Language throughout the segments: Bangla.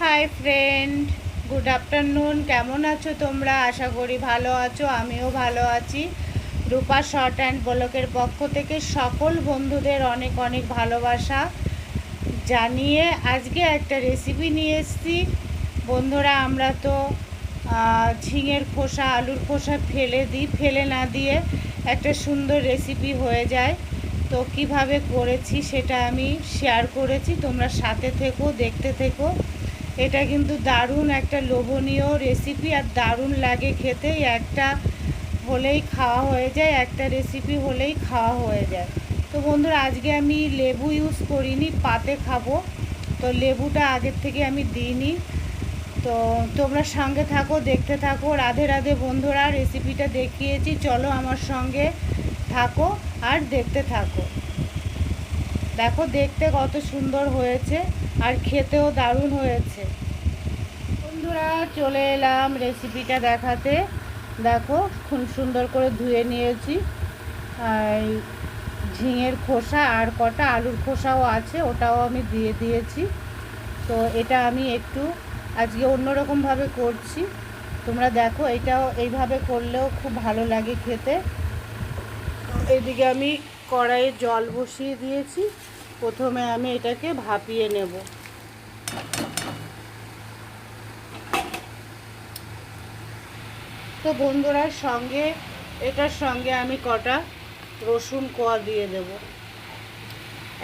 হাই ফ্রেন্ড গুড আফটারনুন কেমন আছো তোমরা? আশা করি ভালো আছো, আমিও ভালো আছি। রূপা শর্ট অ্যান্ড ব্লকের পক্ষ থেকে সকল বন্ধুদের অনেক অনেক ভালোবাসা জানিয়ে আজকে একটা রেসিপি নিয়ে এসেছি। বন্ধুরা, আমরা তো ঝিঙের খোসা, আলুর খোসা ফেলে দিই। ফেলে না দিয়ে একটা সুন্দর রেসিপি হয়ে যায়। তো কীভাবে করেছি সেটা আমি শেয়ার করেছি। তোমরা সাথে থেকো, দেখতে থেকো। এটা কিন্তু দারুণ একটা লোভনীয় রেসিপি আর দারুণ লাগে খেতে। একটা হলেই খাওয়া হয়ে যায়, একটা রেসিপি হলেই খাওয়া হয়ে যায়। তো বন্ধুরা, আজকে আমি লেবু ইউজ করিনি, পাতে খাব। তো লেবুটা আগের থেকে আমি দিইনি। তো তোমরা সঙ্গে থাকো, দেখতে থাকো। রাধে রাধে বন্ধুরা রেসিপিটা দেখিয়েছি। চলো আমার সঙ্গে থাকো আর দেখতে থাকো। দেখো, দেখতে কত সুন্দর হয়েছে আর খেতেও দারুণ হয়েছে। বন্ধুরা, চলে এলাম রেসিপিটা দেখাতে। দেখো, খুব সুন্দর করে ধুয়ে নিয়েছি। আর ঝিঙের খোসা আর কটা আলুর খোসাও আছে, ওটাও আমি দিয়ে দিয়েছি। তো এটা আমি একটু আজকে অন্যরকমভাবে করছি। তোমরা দেখো, এটাও এইভাবে করলেও খুব ভালো লাগে খেতে। এদিকে আমি কড়াইয়ে জল বসিয়ে দিয়েছি। প্রথমে আমি এটাকে ভাপিয়ে নেব। তো বন্ধুরার সঙ্গে, এটার সঙ্গে আমি কটা রসুন কোয়া দিয়ে দেব।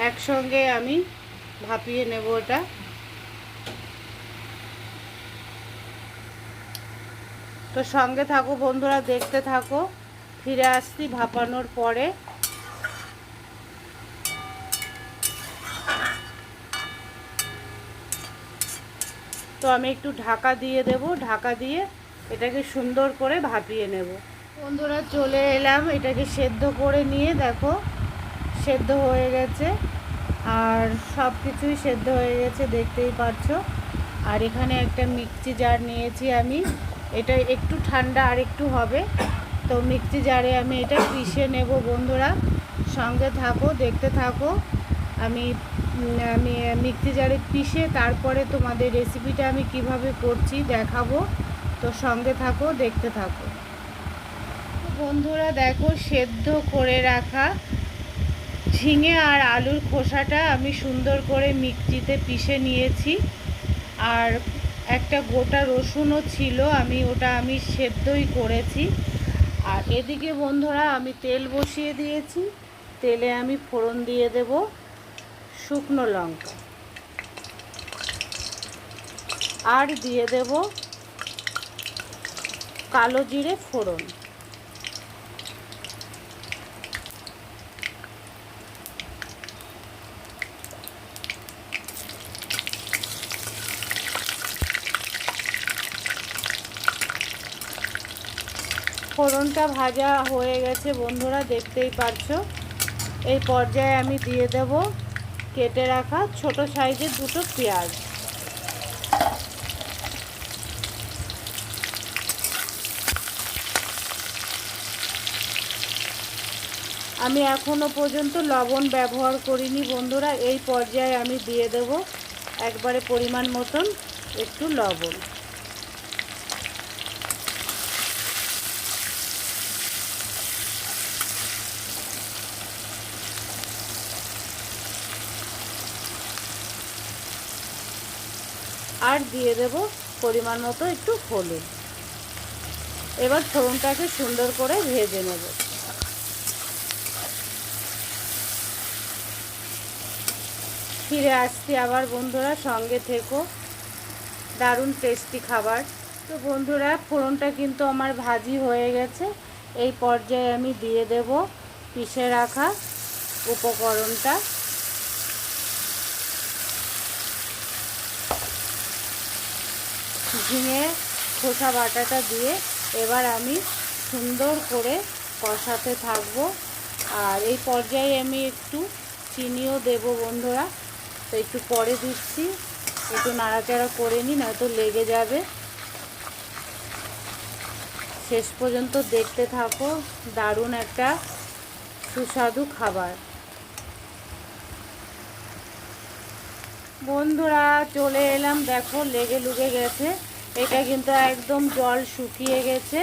একসঙ্গে আমি ভাপিয়ে নেব ওটা তো সঙ্গে থাকো বন্ধুরা, দেখতে থাকো। ফিরে আসছি ভাপানোর পরে। তো আমি একটু ঢাকা দিয়ে দেব। ঢাকা দিয়ে এটাকে সুন্দর করে ভাপিয়ে নেব। বন্ধুরা, চলে এলাম। এটাকে সেদ্ধ করে নিয়ে দেখো, সেদ্ধ হয়ে গেছে। আর সব কিছুই সেদ্ধ হয়ে গেছে, দেখতেই পাচ্ছো। আর এখানে একটা মিক্সি জার নিয়েছি আমি। এটা একটু ঠান্ডা আর একটু হবে। তো মিক্সি জারে আমি এটা পিষে নেব বন্ধুরা। সঙ্গে থাকো, দেখতে থাকো। আমি আমি মিক্সি জারে পিষে তারপরে তোমাদের রেসিপিটা আমি কীভাবে করছি দেখাবো। তো সঙ্গে থাকো, দেখতে থাকো। বন্ধুরা দেখো, সেদ্ধ করে রাখা ঝিঙে আর আলুর খোসাটা আমি সুন্দর করে মিক্সিতে পিষে নিয়েছি। আর একটা গোটা রসুনও ছিল, আমি ওটা আমি সেদ্ধই করেছি। আর এদিকে বন্ধুরা, আমি তেল বসিয়ে দিয়েছি। তেলে আমি ফোড়ন দিয়ে দেব শুকনো লঙ্কা। আর দিয়ে দেব কালো জিরে ফোড়ন। ফোড়নটা ভাজা হয়ে গেছে, বন্ধুরা দেখতেই পারছ। এই পর্যায়ে আমি দিয়ে দেব কেটে রাখা ছোট সাইজের দুটো পেঁয়াজ। আমি এখনও পর্যন্ত লবণ ব্যবহার করিনি, বন্ধুরা। এই পর্যায়ে আমি দিয়ে দেব একবারে পরিমাণ মতন একটু লবণ। আর দিয়ে দেব পরিমাণ মতো একটু হলুদ। এবার ফোড়নটাকে সুন্দর করে ভেজে নেব। ফিরে আসছি আবার বন্ধুরা, সঙ্গে থেকো। দারুণ টেস্টি খাবার। তো বন্ধুরা, ফোড়নটা কিন্তু আমার ভাজি হয়ে গেছে। এই পর্যায়ে আমি দিয়ে দেব পিষে রাখা উপকরণটা। ঝিঙে খোসা বাটাটা দিয়ে এবার আমি সুন্দর করে কষাতে থাকব। আর এই পর্যায়ে আমি একটু চিনিও দেব বন্ধুরা। তো একটু পরে দিচ্ছি। একটু নাড়াচাড়া করে নিই নয়তো লেগে যাবে। শেষ পর্যন্ত দেখতে থাকো, দারুণ একটা সুস্বাদু খাবার। বন্ধুরা, চলে এলাম। দেখো, লেগে লুগে গেছে। এটা কিন্তু একদম জল শুকিয়ে গেছে।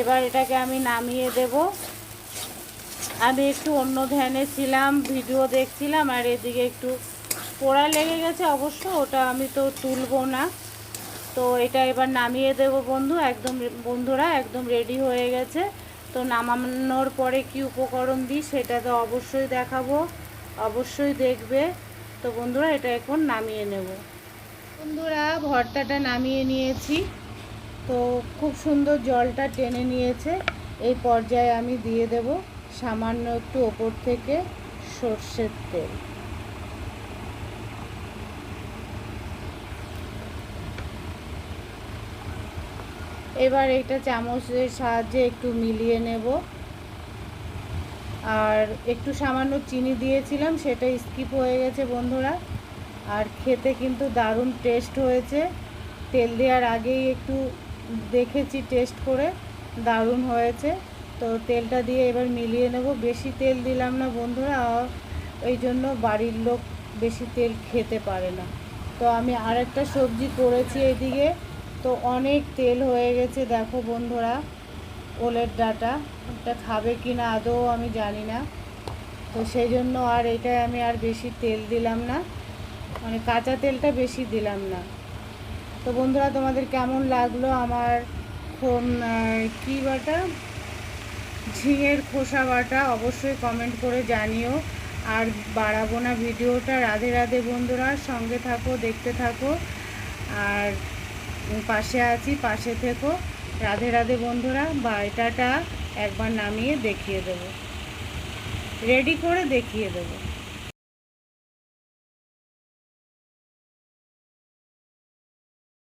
এবার এটাকে আমি নামিয়ে দেব। আমি একটু অন্য ধ্যানে ছিলাম, ভিডিও দেখছিলাম, আর এদিকে একটু পোড়া লেগে গেছে অবশ্য, ওটা আমি তো তুলবো না। তো এটা এবার নামিয়ে দেব বন্ধু, একদম বন্ধুরা, একদম রেডি হয়ে গেছে। তো নামানোর পরে কি উপকরণ দিই সেটা তো অবশ্যই দেখাবো, অবশ্যই দেখবে। তো বন্ধুরা, এটা এখন নামিয়ে নেব। বন্ধুরা, ভর্তাটা নামিয়ে নিয়েছি। তো খুব সুন্দর জলটা টেনে নিয়েছে। এই পর্যায়ে আমি দিয়ে দেব সামান্য একটু ওপর থেকে সর্ষের তেল। এবার এটা চামচের সাহায্যে একটু মিলিয়ে নেব। আর একটু সামান্য চিনি দিয়েছিলাম, সেটা স্কিপ হয়ে গেছে বন্ধুরা। আর খেতে কিন্তু দারুণ টেস্ট হয়েছে। তেল দেওয়ার আগেই একটু দেখেছি টেস্ট করে, দারুণ হয়েছে। তো তেলটা দিয়ে এবার মিলিয়ে নেব। বেশি তেল দিলাম না বন্ধুরা এই জন্য বাড়ির লোক বেশি তেল খেতে পারে না। তো আমি আরেকটা সবজি করেছি এদিকে। তো অনেক তেল হয়ে গেছে, দেখো বন্ধুরা, ওলের ডাটা। এটা খাবে কি না আদৌ আমি জানি না। তো সেই জন্য আর এটায় আমি আর বেশি তেল দিলাম না। মানে কাঁচা তেলটা বেশি দিলাম না। তো বন্ধুরা, তোমাদের কেমন লাগল আমার কী বাটা? ঝিঙের খোসা বাটা অবশ্যই কমেন্ট করে জানিও। আর বাড়াবো না ভিডিওটা। রাধে রাধে বন্ধুরা, সঙ্গে থাকো, দেখতে থাকো। আর পাশে আছি, পাশে থেকো। রাধে রাধে বন্ধুরা বাটাটা একবার নামিয়ে দেখিয়ে দেবো। রেডি করে দেখিয়ে দেবো।